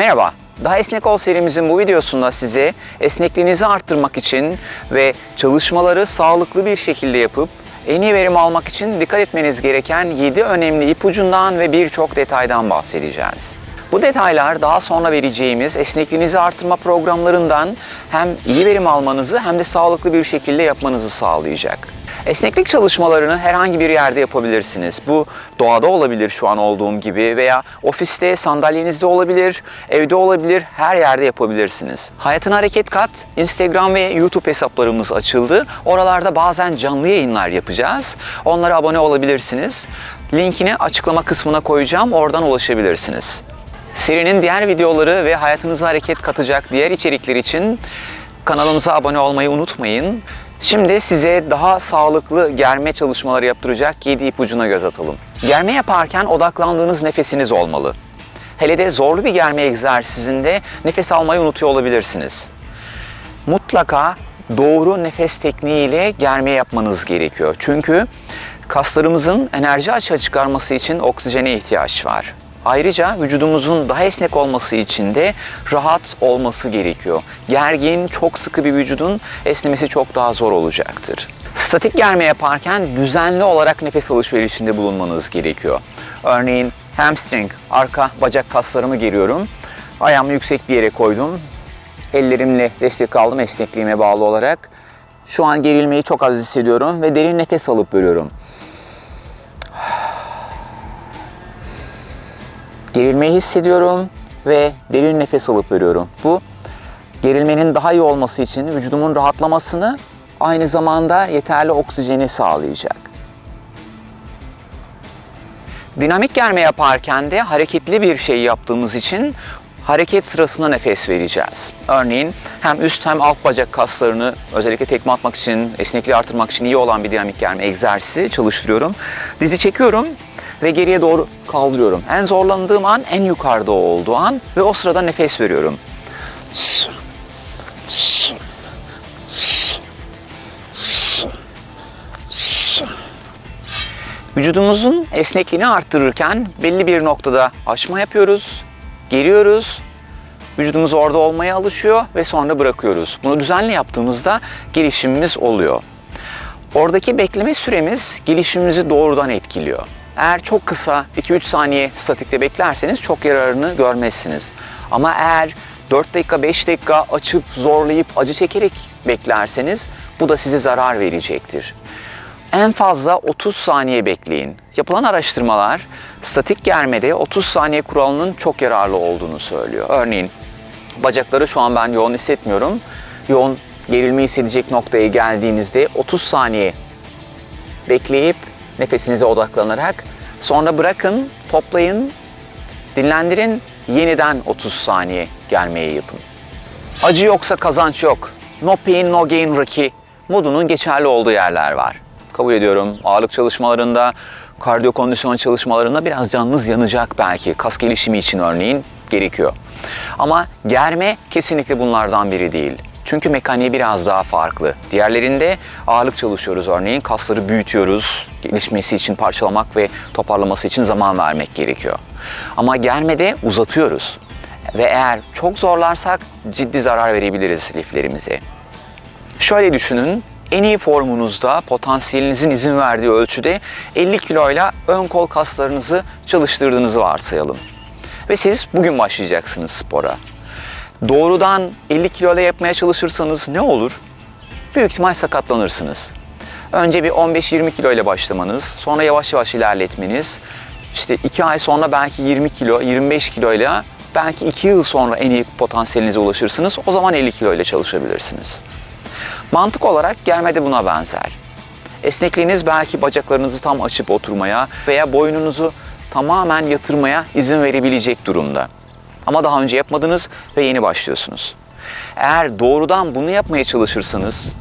Merhaba, Daha Esnek Ol serimizin bu videosunda size esnekliğinizi arttırmak için ve çalışmaları sağlıklı bir şekilde yapıp en iyi verim almak için dikkat etmeniz gereken 7 önemli ipucundan ve birçok detaydan bahsedeceğiz. Bu detaylar daha sonra vereceğimiz esnekliğinizi artırma programlarından hem iyi verim almanızı hem de sağlıklı bir şekilde yapmanızı sağlayacak. Esneklik çalışmalarını herhangi bir yerde yapabilirsiniz. Bu doğada olabilir şu an olduğum gibi veya ofiste, sandalyenizde olabilir, evde olabilir, her yerde yapabilirsiniz. Hayatın Hareket Kat, Instagram ve YouTube hesaplarımız açıldı. Oralarda bazen canlı yayınlar yapacağız. Onlara abone olabilirsiniz. Linkini açıklama kısmına koyacağım, oradan ulaşabilirsiniz. Serinin diğer videoları ve hayatınıza hareket katacak diğer içerikler için kanalımıza abone olmayı unutmayın. Şimdi size daha sağlıklı germe çalışmaları yaptıracak 7 ipucuna göz atalım. Germe yaparken odaklandığınız nefesiniz olmalı. Hele de zorlu bir germe egzersizinde nefes almayı unutuyor olabilirsiniz. Mutlaka doğru nefes tekniğiyle germe yapmanız gerekiyor. Çünkü kaslarımızın enerji açığa çıkarması için oksijene ihtiyaç var. Ayrıca vücudumuzun daha esnek olması için de rahat olması gerekiyor. Gergin, çok sıkı bir vücudun esnemesi çok daha zor olacaktır. Statik germe yaparken düzenli olarak nefes alışverişinde bulunmanız gerekiyor. Örneğin hamstring, arka bacak kaslarımı geriyorum. Ayağımı yüksek bir yere koydum. Ellerimle destek aldım esnekliğime bağlı olarak. Şu an gerilmeyi çok az hissediyorum ve derin nefes alıp veriyorum. Gerilmeyi hissediyorum ve derin nefes alıp veriyorum. Bu gerilmenin daha iyi olması için vücudumun rahatlamasını aynı zamanda yeterli oksijeni sağlayacak. Dinamik germe yaparken de hareketli bir şey yaptığımız için hareket sırasında nefes vereceğiz. Örneğin hem üst hem alt bacak kaslarını özellikle tekme atmak için, esnekliği artırmak için iyi olan bir dinamik germe egzersizi çalıştırıyorum. Dizi çekiyorum ve geriye doğru kaldırıyorum. En zorlandığım an en yukarıda olduğu an ve o sırada nefes veriyorum. Vücudumuzun esnekliğini arttırırken belli bir noktada açma yapıyoruz, geriyoruz, vücudumuz orada olmaya alışıyor ve sonra bırakıyoruz. Bunu düzenli yaptığımızda gelişimimiz oluyor. Oradaki bekleme süremiz gelişimimizi doğrudan etkiliyor. Eğer çok kısa 2-3 saniye statikte beklerseniz çok yararını görmezsiniz. Ama eğer 4 dakika 5 dakika açıp zorlayıp acı çekerek beklerseniz bu da size zarar verecektir. En fazla 30 saniye bekleyin. Yapılan araştırmalar statik germede 30 saniye kuralının çok yararlı olduğunu söylüyor. Örneğin bacakları şu an ben yoğun hissetmiyorum. Yoğun gerilme hissedecek noktaya geldiğinizde 30 saniye bekleyip nefesinize odaklanarak sonra bırakın, toplayın, dinlendirin, yeniden 30 saniye gelmeye yapın. Acı yoksa kazanç yok. No pain no gain Rocky modunun geçerli olduğu yerler var. Kabul ediyorum ağırlık çalışmalarında, kardiyo kondisyon çalışmalarında biraz canınız yanacak belki. Kas gelişimi için örneğin gerekiyor. Ama germe kesinlikle bunlardan biri değil. Çünkü mekaniği biraz daha farklı. Diğerlerinde ağırlık çalışıyoruz örneğin. Kasları büyütüyoruz. Gelişmesi için parçalamak ve toparlaması için zaman vermek gerekiyor. Ama germede uzatıyoruz. Ve eğer çok zorlarsak ciddi zarar verebiliriz liflerimize. Şöyle düşünün, en iyi formunuzda potansiyelinizin izin verdiği ölçüde 50 kiloyla ön kol kaslarınızı çalıştırdığınızı varsayalım. Ve siz bugün başlayacaksınız spora. Doğrudan 50 kiloyla yapmaya çalışırsanız ne olur? Büyük ihtimal sakatlanırsınız. Önce bir 15-20 kilo ile başlamanız, sonra yavaş yavaş ilerletmeniz, işte 2 ay sonra belki 20 kilo, 25 kiloyla belki 2 yıl sonra en iyi potansiyelinize ulaşırsınız. O zaman 50 kilo ile çalışabilirsiniz. Mantık olarak germe de buna benzer. Esnekliğiniz belki bacaklarınızı tam açıp oturmaya veya boynunuzu tamamen yatırmaya izin verebilecek durumda. Ama daha önce yapmadınız ve yeni başlıyorsunuz. Eğer doğrudan bunu yapmaya çalışırsanız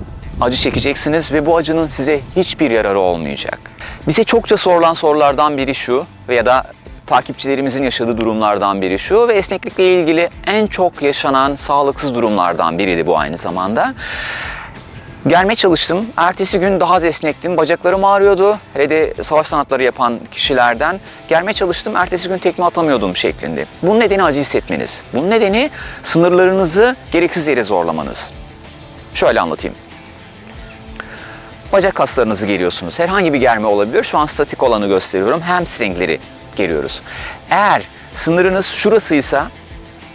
acı çekeceksiniz ve bu acının size hiçbir yararı olmayacak. Bize çokça sorulan sorulardan biri şu veya da takipçilerimizin yaşadığı durumlardan biri şu ve esneklikle ilgili en çok yaşanan sağlıksız durumlardan biri de bu aynı zamanda. Germeye çalıştım. Ertesi gün daha az esnektim. Bacaklarım ağrıyordu. Hele de savaş sanatları yapan kişilerden. Germeye çalıştım. Ertesi gün tekme atamıyordum şeklinde. Bunun nedeni acı hissetmeniz. Bunun nedeni sınırlarınızı gereksiz yere zorlamanız. Şöyle anlatayım. Bacak kaslarınızı geriyorsunuz. Herhangi bir germe olabilir. Şu an statik olanı gösteriyorum. Hamstringleri geriyoruz. Eğer sınırınız şurasıysa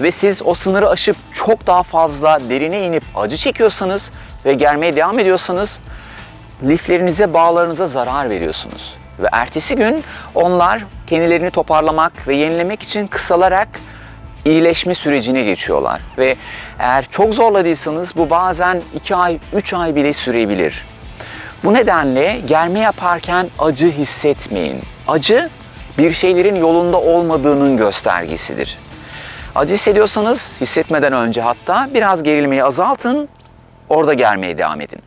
ve siz o sınırı aşıp çok daha fazla derine inip acı çekiyorsanız ve germeye devam ediyorsanız liflerinize, bağlarınıza zarar veriyorsunuz. Ve ertesi gün onlar kendilerini toparlamak ve yenilemek için kısalarak iyileşme sürecine geçiyorlar. Ve eğer çok zorladıysanız bu bazen 2 ay, 3 ay bile sürebilir. Bu nedenle germe yaparken acı hissetmeyin. Acı bir şeylerin yolunda olmadığının göstergesidir. Acı hissediyorsanız hissetmeden önce hatta biraz gerilmeyi azaltın, orada germeye devam edin.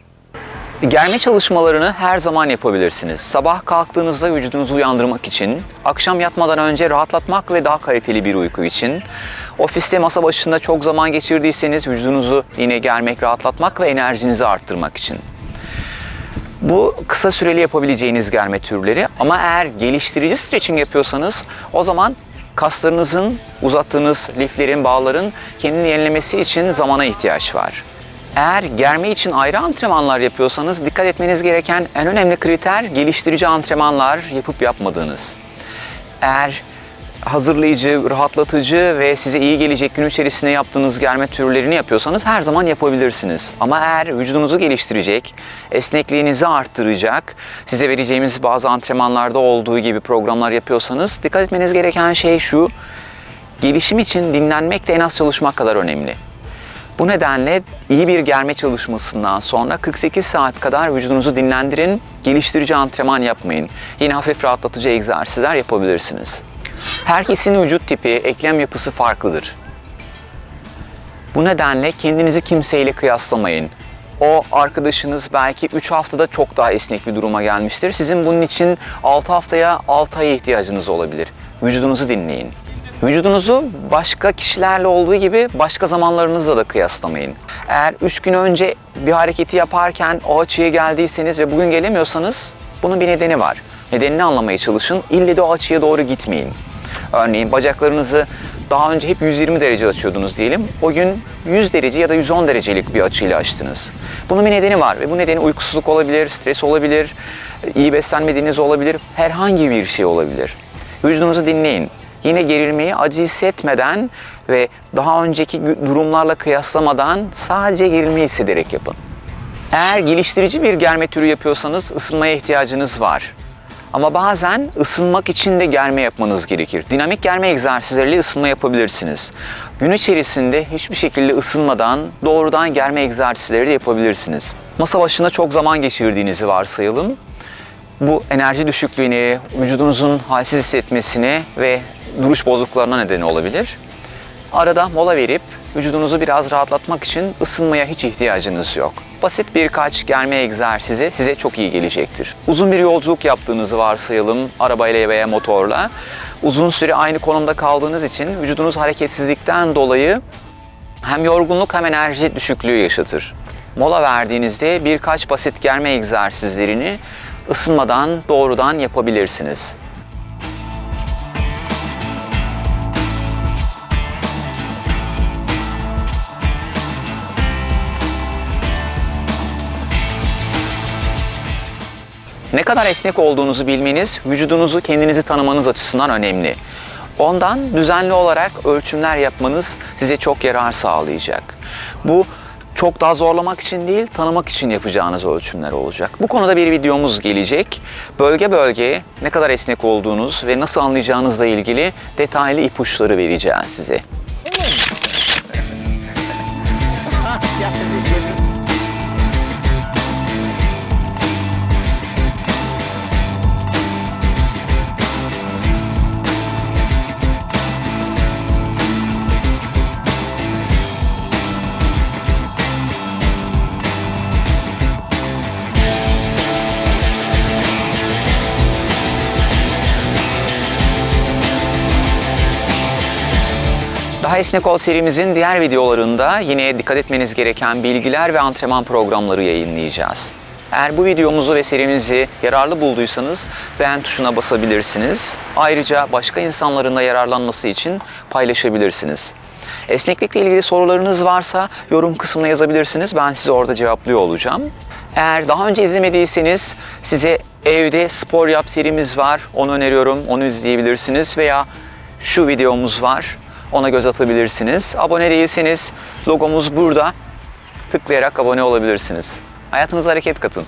Germe çalışmalarını her zaman yapabilirsiniz. Sabah kalktığınızda vücudunuzu uyandırmak için, akşam yatmadan önce rahatlatmak ve daha kaliteli bir uyku için, ofiste masa başında çok zaman geçirdiyseniz vücudunuzu yine germek, rahatlatmak ve enerjinizi arttırmak için. Bu kısa süreli yapabileceğiniz germe türleri ama eğer geliştirici stretching yapıyorsanız o zaman kaslarınızın, uzattığınız liflerin, bağların kendini yenilemesi için zamana ihtiyaç var. Eğer germe için ayrı antrenmanlar yapıyorsanız dikkat etmeniz gereken en önemli kriter geliştirici antrenmanlar yapıp yapmadığınız. Eğer hazırlayıcı, rahatlatıcı ve size iyi gelecek gün içerisinde yaptığınız germe türlerini yapıyorsanız her zaman yapabilirsiniz. Ama eğer vücudunuzu geliştirecek, esnekliğinizi arttıracak, size vereceğimiz bazı antrenmanlarda olduğu gibi programlar yapıyorsanız dikkat etmeniz gereken şey şu, gelişim için dinlenmek de en az çalışmak kadar önemli. Bu nedenle iyi bir germe çalışmasından sonra 48 saat kadar vücudunuzu dinlendirin, geliştirici antrenman yapmayın. Yine hafif rahatlatıcı egzersizler yapabilirsiniz. Herkesin vücut tipi, eklem yapısı farklıdır. Bu nedenle kendinizi kimseyle kıyaslamayın. O arkadaşınız belki 3 haftada çok daha esnek bir duruma gelmiştir. Sizin bunun için 6 haftaya 6 aya ihtiyacınız olabilir. Vücudunuzu dinleyin. Vücudunuzu başka kişilerle olduğu gibi başka zamanlarınızla da kıyaslamayın. Eğer 3 gün önce bir hareketi yaparken o açıya geldiyseniz ve bugün gelemiyorsanız bunun bir nedeni var. Nedenini anlamaya çalışın. İlle de o açıya doğru gitmeyin. Örneğin bacaklarınızı daha önce hep 120 derece açıyordunuz diyelim. O gün 100 derece ya da 110 derecelik bir açıyla açtınız. Bunun bir nedeni var ve bu nedeni uykusuzluk olabilir, stres olabilir, iyi beslenmediğiniz olabilir, herhangi bir şey olabilir. Vücudunuzu dinleyin. Yine gerilmeyi acı hissetmeden ve daha önceki durumlarla kıyaslamadan sadece gerilmeyi hissederek yapın. Eğer geliştirici bir germe türü yapıyorsanız ısınmaya ihtiyacınız var. Ama bazen ısınmak için de germe yapmanız gerekir. Dinamik germe egzersizleriyle ısınma yapabilirsiniz. Gün içerisinde hiçbir şekilde ısınmadan doğrudan germe egzersizleri de yapabilirsiniz. Masa başında çok zaman geçirdiğinizi varsayalım. Bu enerji düşüklüğüne, vücudunuzun halsiz hissetmesine ve duruş bozukluklarına neden olabilir. Arada mola verip vücudunuzu biraz rahatlatmak için ısınmaya hiç ihtiyacınız yok. Basit birkaç germe egzersizi size çok iyi gelecektir. Uzun bir yolculuk yaptığınızı varsayalım arabayla veya motorla. Uzun süre aynı konumda kaldığınız için vücudunuz hareketsizlikten dolayı hem yorgunluk hem enerji düşüklüğü yaşatır. Mola verdiğinizde birkaç basit germe egzersizlerini ısınmadan doğrudan yapabilirsiniz. Ne kadar esnek olduğunuzu bilmeniz, vücudunuzu kendinizi tanımanız açısından önemli. Ondan düzenli olarak ölçümler yapmanız size çok yarar sağlayacak. Bu çok daha zorlamak için değil, tanımak için yapacağınız ölçümler olacak. Bu konuda bir videomuz gelecek. Bölge bölge ne kadar esnek olduğunuz ve nasıl anlayacağınızla ilgili detaylı ipuçları vereceğiz size. Daha Esnek Ol serimizin diğer videolarında yine dikkat etmeniz gereken bilgiler ve antrenman programları yayınlayacağız. Eğer bu videomuzu ve serimizi yararlı bulduysanız beğen tuşuna basabilirsiniz. Ayrıca başka insanların da yararlanması için paylaşabilirsiniz. Esneklikle ilgili sorularınız varsa yorum kısmına yazabilirsiniz. Ben size orada cevaplıyor olacağım. Eğer daha önce izlemediyseniz size evde spor yap serimiz var. Onu öneriyorum. Onu izleyebilirsiniz veya şu videomuz var. Ona göz atabilirsiniz. Abone değilseniz logomuz burada. Tıklayarak abone olabilirsiniz. Hayatınıza hareket katın.